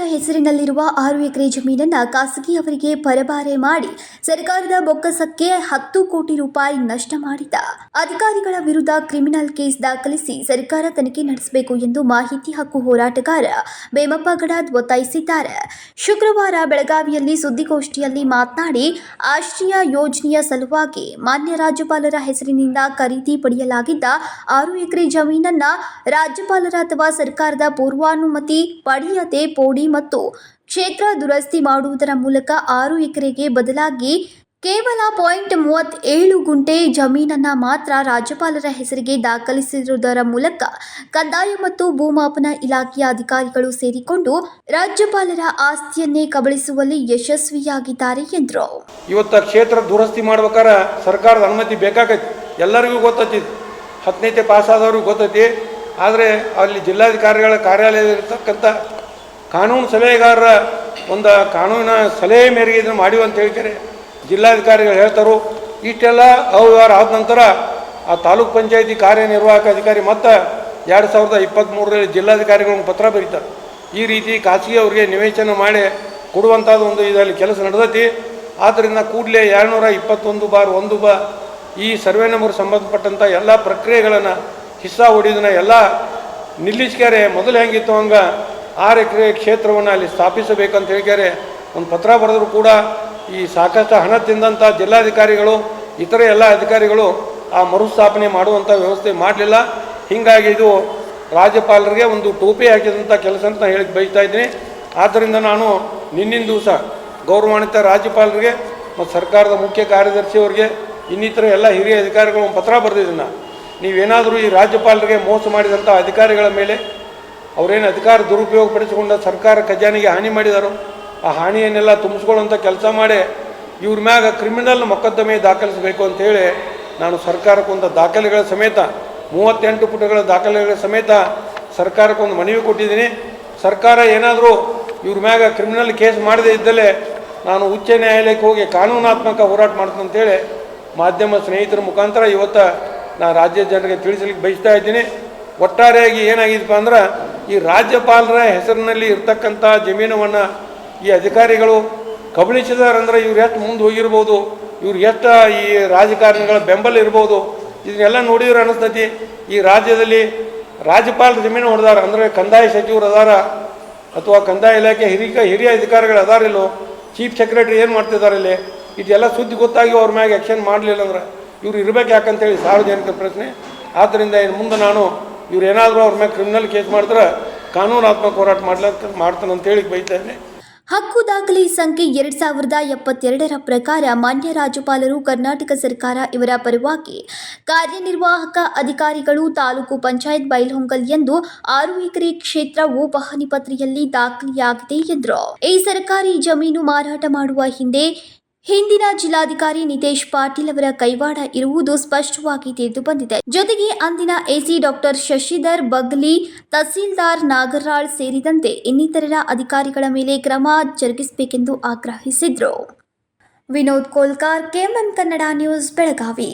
ಹೆಸರಿನಲ್ಲಿರುವ ಆರು ಎಕರೆ ಜಮೀನನ್ನ ಖಾಸಗಿಯವರಿಗೆ ಪರಭಾರೆ ಮಾಡಿ ಸರ್ಕಾರದ ಬೊಕ್ಕಸಕ್ಕೆ ಹತ್ತು ಕೋಟಿ ರೂಪಾಯಿ ನಷ್ಟ ಮಾಡಿದ. ಅಧಿಕಾರಿಗಳ ವಿರುದ್ಧ ಕ್ರಿಮಿನಲ್ ಕೇಸ್ ದಾಖಲಿಸಿ ಸರ್ಕಾರ ತನಿಖೆ ನಡೆಸಬೇಕು ಎಂದು ಮಾಹಿತಿ ಹಕ್ಕು ಹೋರಾಟಗಾರ ಬೇಮಪ್ಪ ಗಡಾದ್ ಒತ್ತಾಯಿಸಿದ್ದಾರೆ. ಶುಕ್ರವಾರ ಬೆಳಗಾವಿಯಲ್ಲಿ ಸುದ್ದಿಗೋಷ್ಠಿಯಲ್ಲಿ ಮಾತನಾಡಿ, ಆಶ್ರಯ ಯೋಜನೆಯ ಸಲುವಾಗಿ ಮಾನ್ಯ ರಾಜ್ಯಪಾಲರ ಹೆಸರಿನಿಂದ ಖರೀದಿ ಪಡೆಯಲಾಗಿದ್ದ ಆರು ಎಕರೆ ಜಮೀನನ್ನ ರಾಜ್ಯಪಾಲರ ಅಥವಾ ಸರ್ಕಾರದ ಪೂರ್ವಾನುಮತಿ ಪಡೆಯದೆ ಪೋಡಿ ಮತ್ತು ಕ್ಷೇತ್ರ ದುರಸ್ತಿ ಮಾಡುವುದರ ಮೂಲಕ ಆರು ಎಕರೆಗೆ ಬದಲಾಗಿ ಕೇವಲ ಪಾಯಿಂಟ್ ಮೂವತ್ತೇಳು ಗುಂಟೆ ಜಮೀನನ್ನ ಮಾತ್ರ ರಾಜ್ಯಪಾಲರ ಹೆಸರಿಗೆ ದಾಖಲಿಸಿರುವುದರ ಮೂಲಕ ಕಂದಾಯ ಮತ್ತು ಭೂಮಾಪನ ಇಲಾಖೆಯ ಅಧಿಕಾರಿಗಳು ಸೇರಿಕೊಂಡು ರಾಜ್ಯಪಾಲರ ಆಸ್ತಿಯನ್ನೇ ಕಬಳಿಸುವಲ್ಲಿ ಯಶಸ್ವಿಯಾಗಿದ್ದಾರೆ ಎಂದರು. ಇವತ್ತು ಕ್ಷೇತ್ರ ದುರಸ್ತಿ ಮಾಡ್ಬೇಕಾದ್ರೆ ಸರ್ಕಾರದ ಅನುಮತಿ ಬೇಕಾಗೈತಿ. ಎಲ್ಲರಿಗೂ ಗೊತ್ತೈತಿ. ಹತ್ತನೇತೆ ಪಾಸಾದವ್ರಿಗೆ ಗೊತ್ತೈತಿ. ಆದರೆ ಅಲ್ಲಿ ಜಿಲ್ಲಾಧಿಕಾರಿಗಳ ಕಾರ್ಯಾಲಯದಲ್ಲಿರ್ತಕ್ಕಂಥ ಕಾನೂನು ಸಲಹೆಗಾರರ ಒಂದು ಕಾನೂನಿನ ಸಲಹೆ ಮೇರೆಗೆ ಇದನ್ನು ಮಾಡಿ ಅಂತ ಹೇಳ್ತಾರೆ. ಜಿಲ್ಲಾಧಿಕಾರಿಗಳು ಹೇಳ್ತಾರೋ, ಇಷ್ಟೆಲ್ಲ ಅವ್ಯವಹಾರ ಆದ ನಂತರ ಆ ತಾಲೂಕ್ ಪಂಚಾಯತಿ ಕಾರ್ಯನಿರ್ವಾಹಕ ಅಧಿಕಾರಿ ಮತ್ತು ಎರಡು ಸಾವಿರದ ಇಪ್ಪತ್ತ್ಮೂರರಲ್ಲಿ ಜಿಲ್ಲಾಧಿಕಾರಿಗಳಿಗೆ ಪತ್ರ ಬರೀತಾರೆ. ಈ ರೀತಿ ಖಾಸಗಿ ಅವರಿಗೆ ನಿವೇಶನ ಮಾಡಿ ಕೊಡುವಂಥದ್ದು ಒಂದು ಇದರಲ್ಲಿ ಕೆಲಸ ನಡೆದೈತಿ. ಆದ್ದರಿಂದ ಕೂಡಲೇ ಎರಡುನೂರ ಇಪ್ಪತ್ತೊಂದು ಬಾರ್ ಒಂದು ಬಾ ಈ ಸರ್ವೆ ನಂಬರ್ ಸಂಬಂಧಪಟ್ಟಂಥ ಎಲ್ಲ ಪ್ರಕ್ರಿಯೆಗಳನ್ನು ಹಿಸ್ಸಾ ಹೊಡಿಯೋದನ್ನ ಎಲ್ಲ ನಿಲ್ಲಿಸ್ಕ್ಯಾರೆ. ಮೊದಲು ಹೆಂಗಿತ್ತು ಹಂಗೆ ಆರು ಎಕರೆ ಕ್ಷೇತ್ರವನ್ನು ಅಲ್ಲಿ ಸ್ಥಾಪಿಸಬೇಕಂತ ಹೇಳಿದ್ದಾರೆ ಒಂದು ಪತ್ರ ಬರೆದರೂ ಕೂಡ ಈ ಸಾಕಷ್ಟು ಹಣ ತಿಂದಂಥ ಜಿಲ್ಲಾಧಿಕಾರಿಗಳು, ಇತರೆ ಎಲ್ಲ ಅಧಿಕಾರಿಗಳು ಆ ಮರುಸ್ಥಾಪನೆ ಮಾಡುವಂಥ ವ್ಯವಸ್ಥೆ ಮಾಡಲಿಲ್ಲ. ಹೀಗಾಗಿ ಇದು ರಾಜ್ಯಪಾಲರಿಗೆ ಒಂದು ಟೋಪಿ ಹಾಕಿದಂಥ ಕೆಲಸ ಅಂತ ಹೇಳಿ ಬಯಸ್ತಾ ಇದ್ದೀನಿ. ಆದ್ದರಿಂದ ನಾನು ನಿನ್ನಿಂದ ದಿವಸ ಗೌರವಾನ್ವಿತ ರಾಜ್ಯಪಾಲರಿಗೆ ಮತ್ತು ಸರ್ಕಾರದ ಮುಖ್ಯ ಕಾರ್ಯದರ್ಶಿಯವರಿಗೆ ಇನ್ನಿತರ ಎಲ್ಲ ಹಿರಿಯ ಅಧಿಕಾರಿಗಳು ಒಂದು ಪತ್ರ ಬರೆದಿದ್ದೀನಿ ನೀವೇನಾದರೂ ಈ ರಾಜ್ಯಪಾಲರಿಗೆ ಮೋಸ ಮಾಡಿದಂಥ ಅಧಿಕಾರಿಗಳ ಮೇಲೆ ಅವರೇನು ಅಧಿಕಾರ ದುರುಪಯೋಗ ಪಡಿಸಿಕೊಂಡು ಸರ್ಕಾರ ಖಜಾನೆಗೆ ಹಾನಿ ಮಾಡಿದಾರೋ, ಆ ಹಾನಿಯನ್ನೆಲ್ಲ ತುಂಬಿಸ್ಕೊಳ್ಳೋಂಥ ಕೆಲಸ ಮಾಡಿ ಇವ್ರ ಮ್ಯಾಗ ಕ್ರಿಮಿನಲ್ ಮೊಕದ್ದಮೆ ದಾಖಲಿಸಬೇಕು ಅಂತೇಳಿ ನಾನು ಸರ್ಕಾರಕ್ಕೊಂದು ದಾಖಲೆಗಳ ಸಮೇತ, ಮೂವತ್ತೆಂಟು ಪುಟಗಳ ದಾಖಲೆಗಳ ಸಮೇತ ಸರ್ಕಾರಕ್ಕೊಂದು ಮನವಿ ಕೊಟ್ಟಿದ್ದೀನಿ. ಸರ್ಕಾರ ಏನಾದರೂ ಇವ್ರ ಮ್ಯಾಗ ಕ್ರಿಮಿನಲ್ ಕೇಸ್ ಮಾಡದೇ ಇದ್ದಲ್ಲೇ ನಾನು ಉಚ್ಚ ನ್ಯಾಯಾಲಯಕ್ಕೆ ಹೋಗಿ ಕಾನೂನಾತ್ಮಕ ಹೋರಾಟ ಮಾಡ್ತೀನಿ ಅಂತೇಳಿ ಮಾಧ್ಯಮ ಸ್ನೇಹಿತರ ಮುಖಾಂತರ ಇವತ್ತು ನಾನು ರಾಜ್ಯ ಜನರಿಗೆ ತಿಳಿಸಲಿಕ್ಕೆ ಬಯಸ್ತಾ ಇದ್ದೀನಿ. ಒಟ್ಟಾರೆಯಾಗಿ ಏನಾಗಿದೆಪ್ಪ ಅಂದ್ರೆ ಈ ರಾಜ್ಯಪಾಲರ ಹೆಸರಿನಲ್ಲಿ ಇರ್ತಕ್ಕಂಥ ಜಮೀನವನ್ನು ಈ ಅಧಿಕಾರಿಗಳು ಕಬಳಿಸಿದಾರಂದ್ರೆ ಇವ್ರು ಎಷ್ಟು ಮುಂದೆ ಹೋಗಿರ್ಬೋದು, ಇವ್ರು ಎಷ್ಟು ಈ ರಾಜಕಾರಣಿಗಳ ಬೆಂಬಲ ಇರ್ಬೋದು, ಇದನ್ನೆಲ್ಲ ನೋಡಿದ್ರೆ ಅನಿಸ್ತೈತಿ. ಈ ರಾಜ್ಯದಲ್ಲಿ ರಾಜ್ಯಪಾಲರ ಜಮೀನು ಹೊಡೆದಾರ, ಅಂದರೆ ಕಂದಾಯ ಸಚಿವರು ಅದಾರ, ಅಥವಾ ಕಂದಾಯ ಇಲಾಖೆ ಹಿರಿಯ ಹಿರಿಯ ಅಧಿಕಾರಿಗಳು ಅದಾರಿಲ್ಲೋ ಚೀಫ್ ಸೆಕ್ರೆಟರಿ ಏನು ಮಾಡ್ತಿದ್ದಾರೆ ಇಲ್ಲಿ? ಇದೆಲ್ಲ ಸುದ್ದಿ ಗೊತ್ತಾಗಿ ಅವ್ರ ಮ್ಯಾಗೆ ಆ್ಯಕ್ಷನ್ ಮಾಡಲಿಲ್ಲ ಅಂದ್ರೆ ಇವ್ರು ಇರ್ಬೇಕು ಯಾಕಂತೇಳಿ ಸಾರ್ವಜನಿಕ ಪ್ರಶ್ನೆ. ಆದ್ದರಿಂದ ಇನ್ನು ಮುಂದೆ ನಾನು ಇವ್ರು ಏನಾದರೂ ಅವ್ರ ಮೇಲೆ ಕ್ರಿಮಿನಲ್ ಕೇಸ್ ಮಾಡಿದ್ರೆ ಕಾನೂನಾತ್ಮಕ ಹೋರಾಟ ಮಾಡ್ಲಕ್ಕ ಮಾಡ್ತಾನೆ ಅಂತೇಳಿ ಬೈತಾ ಹಕ್ಕು ದಾಖಲೆ ಸಂಖ್ಯೆ ಎರಡ್ ಸಾವಿರದ ಎಪ್ಪತ್ತೆರಡರ ಪ್ರಕಾರ ಮಾನ್ಯ ರಾಜ್ಯಪಾಲರು ಕರ್ನಾಟಕ ಸರ್ಕಾರ ಇವರ ಪರವಾಗಿ ಕಾರ್ಯನಿರ್ವಾಹಕ ಅಧಿಕಾರಿಗಳು ತಾಲೂಕು ಪಂಚಾಯತ್ ಬೈಲ್ಹೊಂಗಲ್ ಎಂದು ಆರು ಎಕರೆ ಕ್ಷೇತ್ರ ಉಪಹನಿಪತ್ರಿಯಲ್ಲಿ ಪತ್ರೆಯಲ್ಲಿ ದಾಖಲೆಯಾಗಿದೆ ಎಂದರು. ಈ ಸರ್ಕಾರಿ ಜಮೀನು ಮಾರಾಟ ಮಾಡುವ ಹಿಂದೆ ಹಿಂದಿನ ಜಿಲ್ಲಾಧಿಕಾರಿ ನಿತೇಶ್ ಪಾಟೀಲ್ ಅವರ ಕೈವಾಡ ಇರುವುದು ಸ್ಪಷ್ಟವಾಗಿ ತಿಳಿದು ಬಂದಿದೆ ಜೊತೆಗೆ ಅಂದಿನ ಎಸಿ ಡಾಕ್ಟರ್ ಶಶಿಧರ್ ಬಗ್ಲಿ, ತಹಸೀಲ್ದಾರ್ ನಾಗರಾಳ್ ಸೇರಿದಂತೆ ಇನ್ನಿತರರ ಅಧಿಕಾರಿಗಳ ಮೇಲೆ ಕ್ರಮ ಜರುಗಿಸಬೇಕೆಂದು ಆಗ್ರಹಿಸಿದರು. Vinod Kolkar, KMM Kannada news, Belagavi.